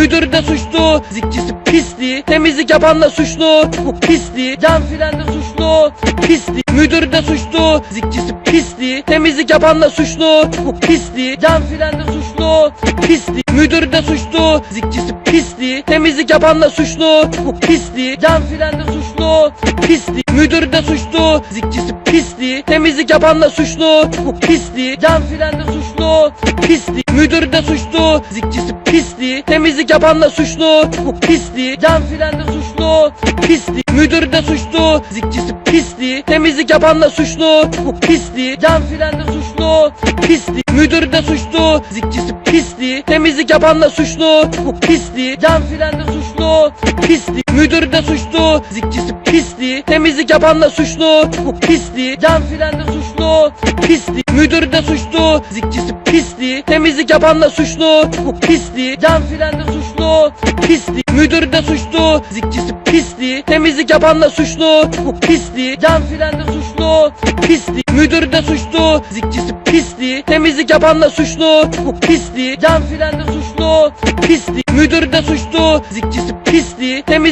Müdür de suçlu, zikçisi pisli. Temizlik yapan da suçlu, pisli. Can filan da suçlu, pisli. Müdür de suçlu, zikçisi pisli. Temizlik yapan da suçlu, pisli. Can filan da suçlu, pisli. Müdür de suçlu, zikçisi pisli. Temizlik yapan da suçlu, pisli. Can filan da suçlu, pisli. Müdür de suçlu, zikçisi pisli. Temizlik yapan da suçlu, pisli. Can filan da suçlu, pisli. Müdür de suçlu, zikçisi pisli. Temizlik yapan da suçlu, pisli. Can filan da suçlu, pisli. Müdür de suçlu, zikçisi pisli. Temizlik yapan da suçlu, pisli. Can filan da suçlu, pisli. Müdür de suçlu, zikçisi pisli. Temizlik yapan da suçlu, pisli. Can filan da suçlu, pisli. Müdür de suçlu, zikçisi pisli. Temizlik yapan da suçlu, pisli. Can filan da suçlu, pisli. Müdür de suçlu, zikçisi pisli. Temizlik yapan da suçlu, pisli. Can filan da suçlu, pisli. Müdür de suçlu, zikçisi pisli. Temizlik yapan da suçlu, pisli. Can filan da suçlu, pisli. Müdür de suçlu, zikçisi pisli. Temizlik yapan da suçlu, pisli. Can filan da suçlu, pisli. Müdür de suçlu.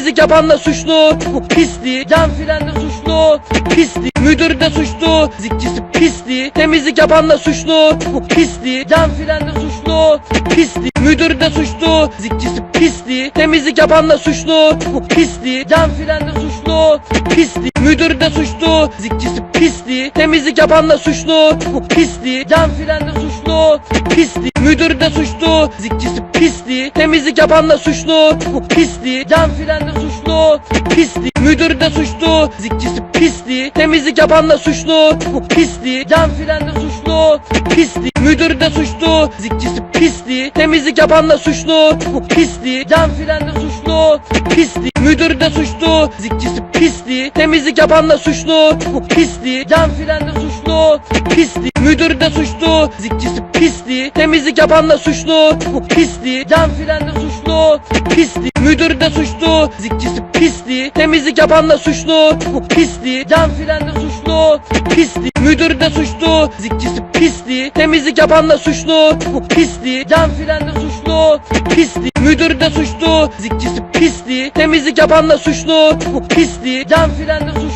Temizlik yapan da suçlu, pisli. Can filan da suçlu, pisli. Müdür de suçlu, zikçisi pisli. Temizlik yapan da suçlu, pisli. Can filan da suçlu, pisli. Müdür de suçlu, zikçisi pisli. Temizlik yapan da suçlu, pisli. Can filan da suçlu, pisli. Müdür de suçlu, zikçisi pisli. Temizlik yapan da suçlu, pisli. Can filan da suçlu, pisli. Müdür de suçlu, zikçisi pisli. Temizlik yapan da suçlu, pisli. Can filan da suçlu, pisli. Müdür de suçlu, zikçisi pisli. Temizlik yapan da suçlu, pisli. Can filan da suçlu, pisli. Müdür de suçlu, zikçisi pisli. Temizlik yapan da suçlu, pisli. Can filan da suçlu, pisli. Müdür de suçlu, zikçisi pisli. Temizlik yapan da suçlu, pisli. Can filan da suçlu, pisli. Müdür de suçlu, zikçisi pisli. Temizlik yapan da suçlu, pisli. Can filan da suçlu, pisli. Müdür de suçlu, zikçisi pisli. Temizlik yapan da suçlu, pisli. Can filan da suçlu, pisli. Müdür de suçlu, zikçisi pisli. Temizlik yapan da suçlu, pisli. Can filan da suçlu, pisli. Müdür de suçlu, zikçisi pisli. Temizlik yapan da suçlu, pisli. Can filan da suçlu,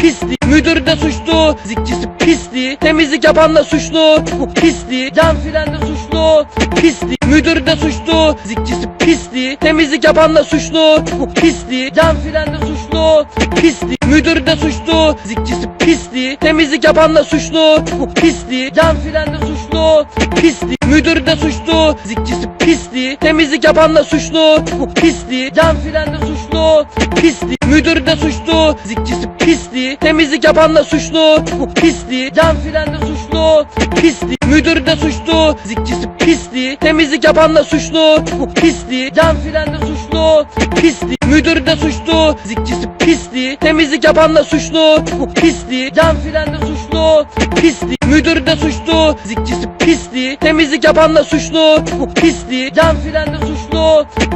pisli. Müdür de suçlu, zikçisi pisli. Temizlik yapan da suçlu, pisli. Can filan da suçlu, pisli. Müdür de suçlu, zikçisi pisli. Temizlik yapan da suçlu, pisli. Can filan da suçlu, pisli. Müdür de suçlu, zikçisi pisli. Temizlik yapan da suçlu, pisli. Can filan da suçlu, pisli. Müdür de suçlu, zikçisi pisli. Temizlik yapan da suçlu, pisli. Can filan da suçlu, pisli. Müdür de suçlu, zikçisi pisli. Temizlik yapan da suçlu, pisli. Can filan da suçlu, pisli. Müdür de suçlu, zikçisi pisli. Temizlik yapan da suçlu, pisli. Can filan da suçlu, pisli. Müdür de suçlu, zikçisi pisli. Temizlik yapan da suçlu, pisli. Can filan da suçlu, pisli. Müdür de suçlu, zikçisi pisli. Temizlik yapan da suçlu, pisli. Can filan da suçlu,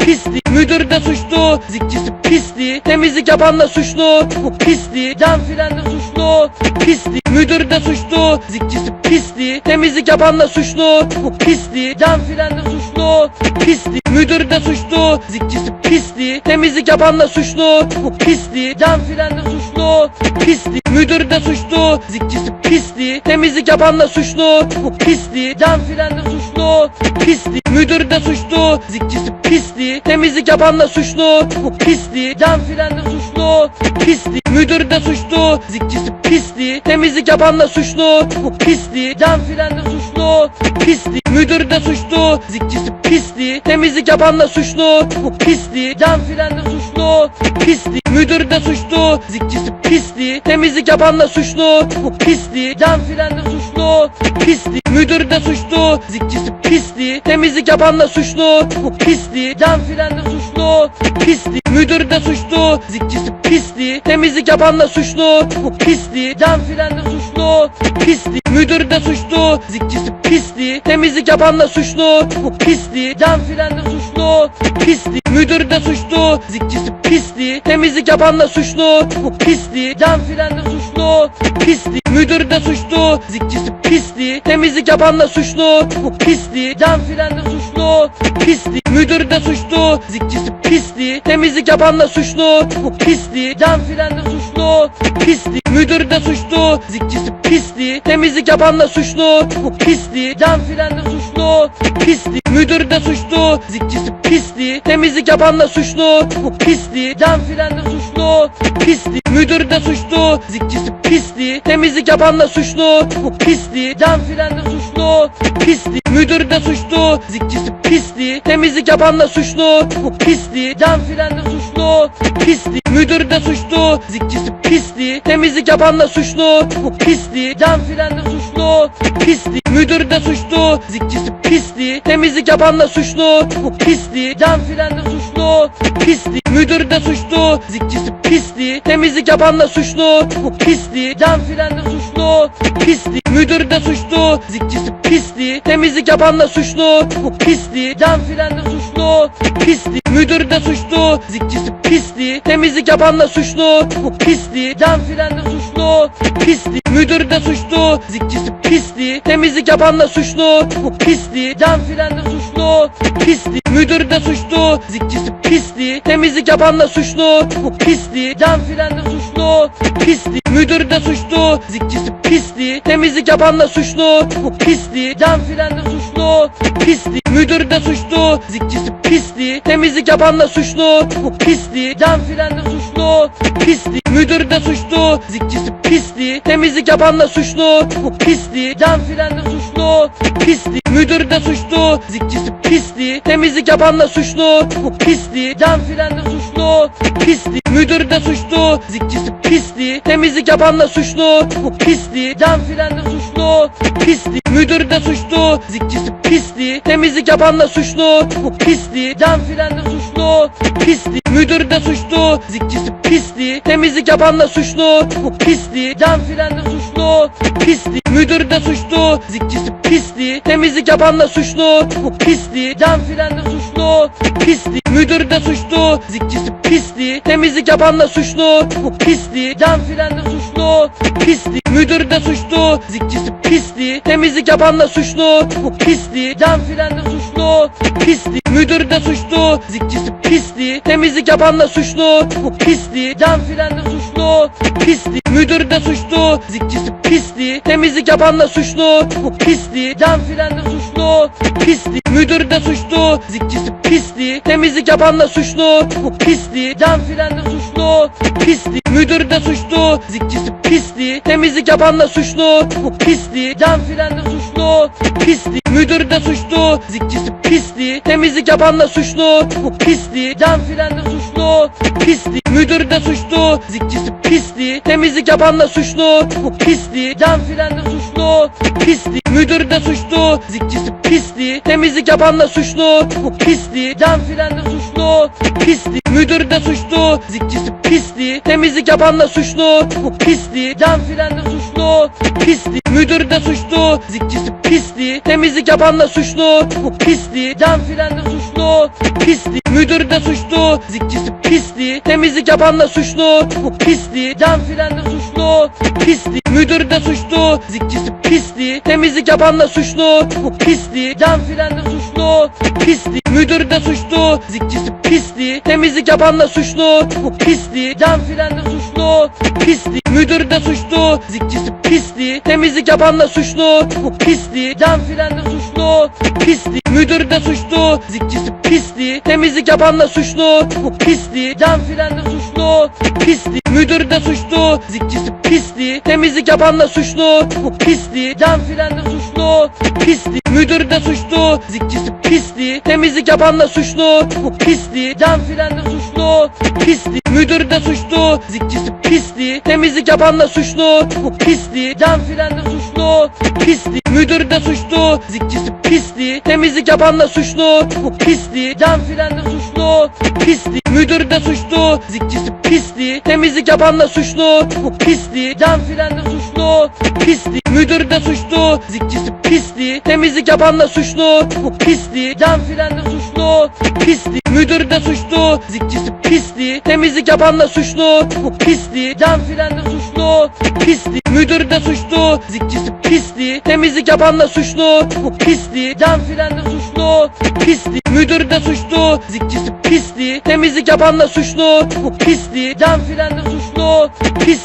pisli. Müdür de suçlu, zikçisi pisli. Temizlik yapan da suçlu, pisli. Can filan da suçlu, pisli. Müdür de suçlu, zikçisi pisli. Temizlik yapan da suçlu, pisli. Can filan da suçlu, pisli. Müdür de suçlu, zikçisi pisli. Temizlik yapan da suçlu, pisli. Can filan da suçlu, pisli. Müdür de suçlu, zikçisi pisli. Temizlik yapan da suçlu, pisli. Can filan da suçlu, pisli. Müdür de suçlu, zikçisi pisli. Temizlik yapan da suçlu, pisli. Can filan da suçlu, pisli. Müdür de suçlu, zikçisi pisli. Temizlik yapan da suçlu, pisli. Can filan da suçlu, pisli. Müdür de suçlu, zikçisi pisli. Temizlik yapan da suçlu, pisli. Can filan da suçlu, pisli. Müdür de suçlu, zikçisi pisli. Temizlik yapan da suçlu, pisli. Can filan da suçlu, pisli. Müdür de suçlu, zikçisi pisli. Temizlik yapan da suçlu, pisli. Can filan da suçlu Pislik Müdür de suçlu Zikçisi pisliği Temizlik yapan da suçlu Pisliği Can filan da suçlu Pislik Müdür de suçlu Zikçisi pisliği Temizlik yapan da suçlu Pisliği. Can filan da suçlu. Pislik Müdür de suçlu. Zikçisi pisliği. Temizlik yapan da suçlu Pisliği. Can filan da suçlu. Pislik Müdür de suçlu. Zikçisi pisliği. Temizlik yapan da suçlu Pisliği. Can filan da suçlu. Pislik Müdür de suçlu. Zikçisi pisliği. Temizlik yapan da suçlu Pisliği. Can filan da suçlu Pislik Müdür de suçlu Zikçisi pisliği. Temizlik yapan da suçlu Pisliği. Can filan da suçlu Pislik Müdür de suçlu Zikçisi pisliği. Temizlik yapan da suçlu Pisliği. Can filan da suçlu Pislik Müdür de suçlu Zikçisi pisliği. Temizlik yapan da suçlu Pisliği. Can filan da suçlu Pislik Müdür de suçlu Zikçisi pisliği. Temizlik yapan da suçlu Pisliği. Can filan da suçlu Pislik Müdür de suçlu Zikçisi pisliği Temizlik yapan da suçlu. Pisliği Can filan da suçlu. Pislik Müdür de suçlu. Zikçisi pisliği Temizlik yapan da suçlu. Pisliği Can filan da suçlu. Pislik Müdür de suçlu. Zikçisi pisliği Temizlik yapan da suçlu. Pisliği Can filan da suçlu. Pislik Müdür de suçlu. Zikçisi pisliği Temizlik yapan da suçlu. Pisliği Can filan da suçlu. Pislik Müdür de suçlu. Zikçisi pisliği Temizlik yapan da suçlu. Pisliği Can filan da suçlu Pislik Müdür de suçlu Zikçisi pisliği. Temizlik yapan da suçlu Pisliği. Can filan da suçlu Pislik Müdür de suçlu Zikçisi pisliği. Temizlik yapan da suçlu Pisliği. Can filan da suçlu Pislik Müdür de suçlu Zikçisi pisliği. Temizlik yapan da suçlu Pisliği. Can filan da suçlu Pislik Müdür de suçlu Zikçisi pisliği. Temizlik yapan da suçlu Pisliği. Can filan da suçlu Pislik Müdür de suçlu Zikçisi pisliği Temizlik yapan da suçlu. Pisliği Can filan da suçlu Pislik Müdür de suçlu Zikçisi pisliği. Temizlik yapan da suçlu Pisliği. Can filan da suçlu Pislik Müdür de suçlu Zikçisi pisliği. Temizlik yapan da suçlu Pisliği. Can filan da suçlu Pislik Müdür de suçlu Zikçisi pisliği. Temizlik yapan da suçlu Pisliği. Can filan da suçlu Pislik Müdür de suçlu Zikçisi pisliği. Temizlik yapan da suçlu Pisliği. Can filan da suçlu Pislik Müdür de suçlu Zikçisi pisliği Temizlik yapan da suçlu. Pisliği Can filan da suçlu. Pislik Müdür de suçlu. Zikçisi pisliği Temizlik yapan da suçlu. Pisliği Can filan da suçlu. Pislik Müdür de suçlu. Zikçisi pisliği Temizlik yapan da suçlu. Pisliği Can filan da suçlu. Pislik Müdür de suçlu. Zikçisi pisliği Temizlik yapan da suçlu. Pisliği Can filan da suçlu. Pislik Müdür de suçlu. Zikçisi pisliği Temizlik yapan da suçlu Pisliği Can filan da suçlu Pislik Müdür de suçlu Zikçisi pisliği Temizlik yapan da suçlu Pisliği Can filan da suçlu Pislik Müdür de suçlu Zikçisi pisliği Temizlik yapan da suçlu Pisliği Can filan da suçlu Pislik Müdür de suçlu Zikçisi pisliği Temizlik yapan da suçlu Pisliği Can filan da suçlu Pislik Müdür de suçlu Zikçisi pisliği Temizlik yapan da suçlu Pisliği Can filan da suçlu. Pislik Müdür de suçlu. Zikçisi pisliği. Temizlik yapan da suçlu. Pisliği. Can filan da suçlu Pislik Müdür de suçlu Zikçisi pisliği. Temizlik yapan da suçlu Pisliği. Can filan da suçlu Pislik Müdür de suçlu Zikçisi pisliği. Temizlik yapan da suçlu Pisliği. Can filan da suçlu Pislik Müdür de suçlu Zikçisi pisliği. Temizlik yapan da suçlu Pisliği. Can filan da suçlu Pislik Müdür de suçlu Zikçisi pisliği. Temizlik yapan da suçlu Pisliği. Can filan da suçlu Pislik Müdür de suçlu Zikçisi pisliği. Temizlik yapan da suçlu Pisliği. Can filan da suçlu. Pislik Müdür de suçlu. Zikçisi pisliği. Temizlik yapan da suçlu Pisliği. Can filan da suçlu. Pislik Müdür de suçlu. Zikçisi pisliği. Temizlik yapan da suçlu Pisliği. Can filan da suçlu. Pislik Müdür de suçlu. Zikçisi pisliği. Temizlik yapan da suçlu Pisliği. Can filan da suçlu. Pislik Müdür de suçlu Zikçisi pisliği Temizlik yapan da suçlu Pisliği Can filan da suçlu pisliği Müdür de suçlu zikçisi pisliği Temizlik yapan da suçlu pisliği Can filan da suçlu pisliği Müdür de suçlu zikçisi pisliği Temizlik yapan da suçlu pisliği Can filan da suçlu pisliği Müdür de suçlu zikçisi pisliği Temizlik yapan da suçlu pisliği Can filan da suçlu pisliği Müdür de suçlu zikçisi pisliği Temizlik yapan da suçlu pisliği Can filan da suçlu pisliği. Müdür de suçlu zikçisi pisliği. Temizlik yapan da suçlu pisliği. Can filan da suçlu pisliği. Müdür de suçlu zikçisi pisliği. Temizlik yapan da suçlu pisliği. Can filan da suçlu pisliği. Müdür de suçlu zikçisi pisliği. Temizlik yapan da suçlu pisliği. Can filan da suçlu pisliği